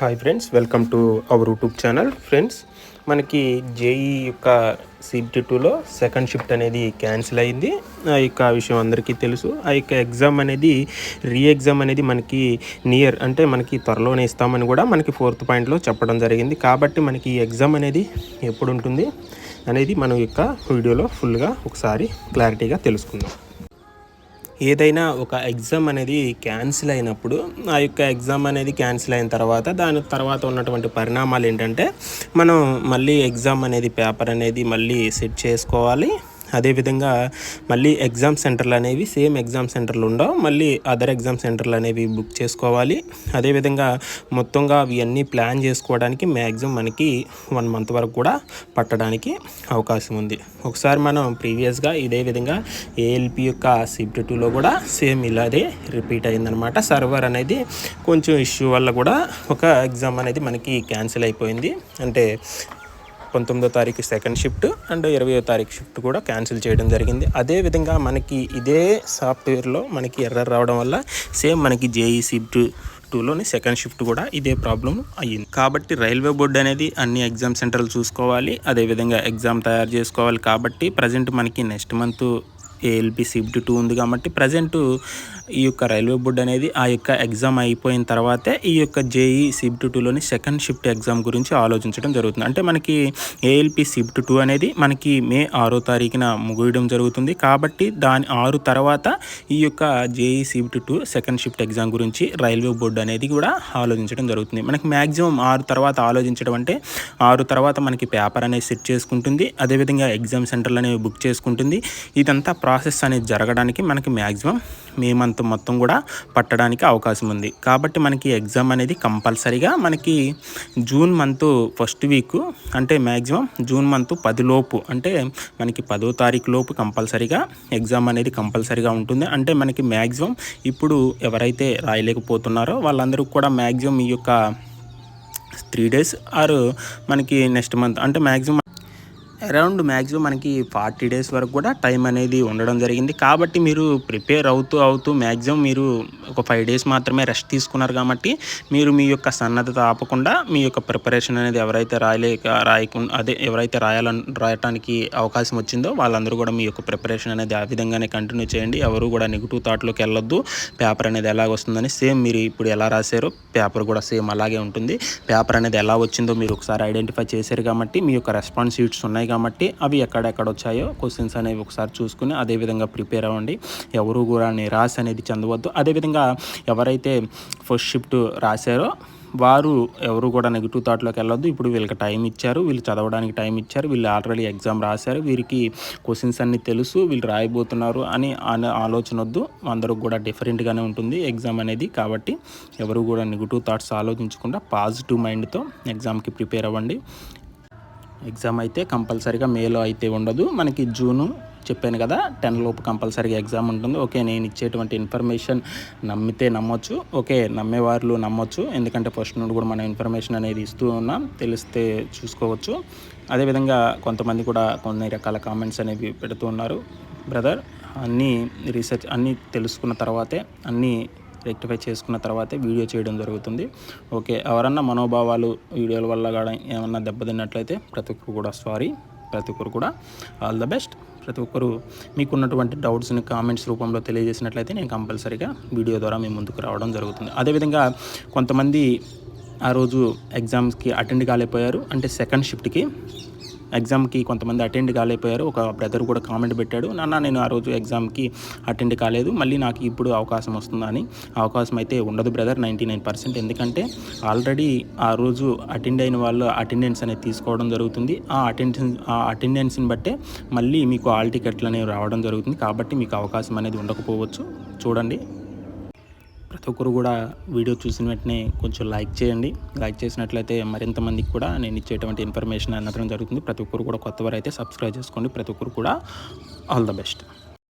Hi friends welcome to our YouTube channel friends మనకి JE యొక్క CBT టూలో second shift అనేది క్యాన్సిల్ అయింది. ఆ యొక్క విషయం అందరికీ తెలుసు. ఆ యొక్క ఎగ్జామ్ అనేది రీ ఎగ్జామ్ అనేది మనకి నియర్ అంటే మనకి త్వరలోనే ఇస్తామని కూడా మనకి ఫోర్త్ పాయింట్లో చెప్పడం జరిగింది. కాబట్టి మనకి ఈ ఎగ్జామ్ అనేది ఎప్పుడు ఉంటుంది అనేది మనం యొక్క వీడియోలో ఫుల్గా ఒకసారి క్లారిటీగా తెలుసుకుందాం. ఏదైనా ఒక ఎగ్జామ్ అనేది క్యాన్సిల్ అయినప్పుడు ఆ యొక్క ఎగ్జామ్ అనేది క్యాన్సిల్ అయిన తర్వాత దాని తర్వాత ఉన్నటువంటి పరిణామాలు ఏంటంటే మనం మళ్ళీ ఎగ్జామ్ అనేది పేపర్ అనేది మళ్ళీ సెట్ చేసుకోవాలి. అదేవిధంగా మళ్ళీ ఎగ్జామ్ సెంటర్లు అనేవి సేమ్ ఎగ్జామ్ సెంటర్లు ఉండవు. మళ్ళీ అదర్ ఎగ్జామ్ సెంటర్లు అనేవి బుక్ చేసుకోవాలి. అదేవిధంగా మొత్తంగా అవన్నీ ప్లాన్ చేసుకోవడానికి మ్యాక్సిమం మనకి వన్ మంత్ వరకు కూడా పట్టడానికి అవకాశం ఉంది. ఒకసారి మనం ప్రీవియస్గా ఇదే విధంగా ఏఎల్పి యొక్క సిఫ్ట్ టూలో కూడా సేమ్ ఇలాగే రిపీట్ అయిందనమాట. సర్వర్ అనేది కొంచెం ఇష్యూ వల్ల కూడా ఒక ఎగ్జామ్ అనేది మనకి క్యాన్సిల్ అయిపోయింది. అంటే పంతొమ్మిదో తారీఖు సెకండ్ షిఫ్ట్ అండ్ ఇరవయో తారీఖు షిఫ్ట్ కూడా క్యాన్సిల్ చేయడం జరిగింది. అదేవిధంగా మనకి ఇదే సాఫ్ట్వేర్లో మనకి ఎర్రర్ రావడం వల్ల సేమ్ మనకి జేఈ షిఫ్ట్ టూలోని సెకండ్ షిఫ్ట్ కూడా ఇదే ప్రాబ్లం అయ్యింది. కాబట్టి రైల్వే బోర్డు అనేది అన్ని ఎగ్జామ్ సెంటర్లు చూసుకోవాలి. అదేవిధంగా ఎగ్జామ్ తయారు చేసుకోవాలి. కాబట్టి ప్రజెంట్ మనకి next month ALP shift two ఉంది కాబట్టి ప్రజెంట్ ఈ యొక్క రైల్వే బోర్డు అనేది ఆ యొక్క ఎగ్జామ్ అయిపోయిన తర్వాతే ఈ యొక్క జేఈ సిబ్ట్ టూలోని సెకండ్ షిఫ్ట్ ఎగ్జామ్ గురించి ఆలోచించడం జరుగుతుంది. అంటే మనకి ఏఎల్పి సిబ్ట్ టూ అనేది మనకి మే ఆరో తారీఖున ముగియడం జరుగుతుంది. కాబట్టి దాని ఆరు తర్వాత ఈ యొక్క JE CBT two second shift exam గురించి రైల్వే బోర్డు అనేది కూడా ఆలోచించడం జరుగుతుంది. మనకి మ్యాక్సిమం ఆరు తర్వాత ఆలోచించడం అంటే ఆరు తర్వాత మనకి పేపర్ అనేది సెట్ చేసుకుంటుంది. అదేవిధంగా ఎగ్జామ్ సెంటర్లు అనేవి బుక్ చేసుకుంటుంది. ఇదంతా ప్రాసెస్ అనేది జరగడానికి మనకి మ్యాక్సిమం మే మంత్ మొత్తం కూడా పట్టడానికి అవకాశం ఉంది. కాబట్టి మనకి ఎగ్జామ్ అనేది కంపల్సరీగా మనకి జూన్ మంత్ ఫస్ట్ వీక్ అంటే మ్యాక్సిమం జూన్ మంత్ పదిలోపు అంటే మనకి పదో తారీఖు లోపు కంపల్సరీగా ఎగ్జామ్ అనేది కంపల్సరీగా ఉంటుంది. అంటే మనకి మ్యాక్సిమం ఇప్పుడు ఎవరైతే రాయలేకపోతున్నారో వాళ్ళందరూ కూడా మ్యాక్సిమం ఈ యొక్క త్రీ డేస్ ఆరు మనకి నెక్స్ట్ మంత్ అంటే మ్యాక్సిమం అరౌండ్ మ్యాక్సిమం మనకి ఫార్టీ డేస్ వరకు కూడా టైం అనేది ఉండడం జరిగింది. కాబట్టి మీరు ప్రిపేర్ అవుతూ అవుతూ మ్యాక్సిమం మీరు ఒక ఫైవ్ డేస్ మాత్రమే రెస్ట్ తీసుకున్నారు కాబట్టి మీరు మీ యొక్క సన్నద్ధత ఆపకుండా మీ యొక్క ప్రిపరేషన్ అనేది ఎవరైతే రాయలేక రాయకుండా అదే ఎవరైతే రాయాలని రాయటానికి అవకాశం వచ్చిందో వాళ్ళందరూ కూడా మీ యొక్క ప్రిపరేషన్ అనేది ఆ విధంగానే కంటిన్యూ చేయండి. ఎవరు కూడా నెగిటివ్ థాట్లోకి వెళ్ళొద్దు. పేపర్ అనేది ఎలాగ వస్తుందని సేమ్ మీరు ఇప్పుడు ఎలా రాశారో పేపర్ కూడా సేమ్ అలాగే ఉంటుంది. పేపర్ అనేది ఎలా వచ్చిందో మీరు ఒకసారి ఐడెంటిఫై చేశారు కాబట్టి మీ యొక్క రెస్పాన్స్ షీట్స్ ఉన్నాయి కాబట్టి అవి ఎక్కడెక్కడ వచ్చాయో క్వశ్చన్స్ అనేవి ఒకసారి చూసుకుని అదేవిధంగా ప్రిపేర్ అవ్వండి. ఎవరు కూడా నిరాశ అనేది చెందవద్దు. అదేవిధంగా ఎవరైతే ఫస్ట్ షిఫ్ట్ రాశారో వారు ఎవరు కూడా నెగిటివ్ థాట్లోకి వెళ్ళొద్దు. ఇప్పుడు వీళ్ళకి టైం ఇచ్చారు వీళ్ళు చదవడానికి టైం ఇచ్చారు వీళ్ళు ఆల్రెడీ ఎగ్జామ్ రాశారు వీరికి క్వశ్చన్స్ అన్నీ తెలుసు వీళ్ళు రాయబోతున్నారు అని ఆలోచన వద్దు. అందరూ కూడా డిఫరెంట్గానే ఉంటుంది ఎగ్జామ్ అనేది. కాబట్టి ఎవరు కూడా నెగిటివ్ థాట్స్ ఆలోచించకుండా పాజిటివ్ మైండ్తో ఎగ్జామ్కి ప్రిపేర్ అవ్వండి. ఎగ్జామ్ అయితే కంపల్సరీగా మేలో అయితే ఉండదు. మనకి జూను చెప్పాను కదా టెన్ లోపు కంపల్సరీగా ఎగ్జామ్ ఉంటుంది. ఓకే నేను ఇచ్చేటువంటి ఇన్ఫర్మేషన్ నమ్మితే నమ్మొచ్చు. ఓకే నమ్మేవాళ్ళు నమ్మొచ్చు. ఎందుకంటే ఫస్ట్ నుండి కూడా మనం ఇన్ఫర్మేషన్ అనేది ఇస్తూ ఉన్నాం. తెలిస్తే చూసుకోవచ్చు. అదేవిధంగా కొంతమంది కూడా కొన్ని రకాల కామెంట్స్ అనేవి పెడుతూ ఉన్నారు. బ్రదర్ అన్నీ రీసెర్చ్ అన్నీ తెలుసుకున్న తర్వాతే అన్నీ రెక్టిఫై చేసుకున్న తర్వాతే వీడియో చేయడం జరుగుతుంది. ఓకే ఎవరన్నా మనోభావాలు వీడియోల వల్ల కూడా ఏమన్నా దెబ్బతిన్నట్లయితే ప్రతి ఒక్కరు కూడా సారీ ప్రతి ఒక్కరు కూడా ఆల్ ద బెస్ట్. ప్రతి ఒక్కరు మీకున్నటువంటి డౌట్స్ని కామెంట్స్ రూపంలో తెలియజేసినట్లయితే నేను కంపల్సరీగా వీడియో ద్వారా మీ ముందుకు రావడం జరుగుతుంది. అదేవిధంగా కొంతమంది ఆ రోజు ఎగ్జామ్స్కి అటెండ్ కాలేకపోయారు. అంటే సెకండ్ షిఫ్ట్కి ఎగ్జామ్కి కొంతమంది అటెండ్ కాలేకపోయారు. ఒక బ్రదర్ కూడా కామెంట్ పెట్టాడు. నాన్న నేను ఆ రోజు ఎగ్జామ్కి అటెండ్ కాలేదు. మళ్ళీ నాకు ఇప్పుడు అవకాశం వస్తుందని. అవకాశం అయితే ఉండదు బ్రదర్ నైంటీ నైన్ పర్సెంట్. ఎందుకంటే ఆల్రెడీ ఆ రోజు అటెండ్ అయిన వాళ్ళు అటెండెన్స్ అనేది తీసుకోవడం జరుగుతుంది. ఆ అటెండెన్స్ ఆ అటెండెన్స్ని బట్టే మళ్ళీ మీకు ఆల్ టికెట్లు అనేవి రావడం జరుగుతుంది. కాబట్టి మీకు అవకాశం అనేది ఉండకపోవచ్చు. చూడండి. ప్రతి ఒక్కరు కూడా వీడియో చూసిన వెంటనే కొంచెం లైక్ చేయండి. లైక్ చేసినట్లయితే మరింత మందికి కూడా నేను ఇచ్చేటువంటి ఇన్ఫర్మేషన్ అందడం జరుగుతుంది. ప్రతి ఒక్కరు కూడా కొత్తవారు అయితే సబ్స్క్రైబ్ చేసుకోండి. ప్రతి ఒక్కరు కూడా ఆల్ ద బెస్ట్.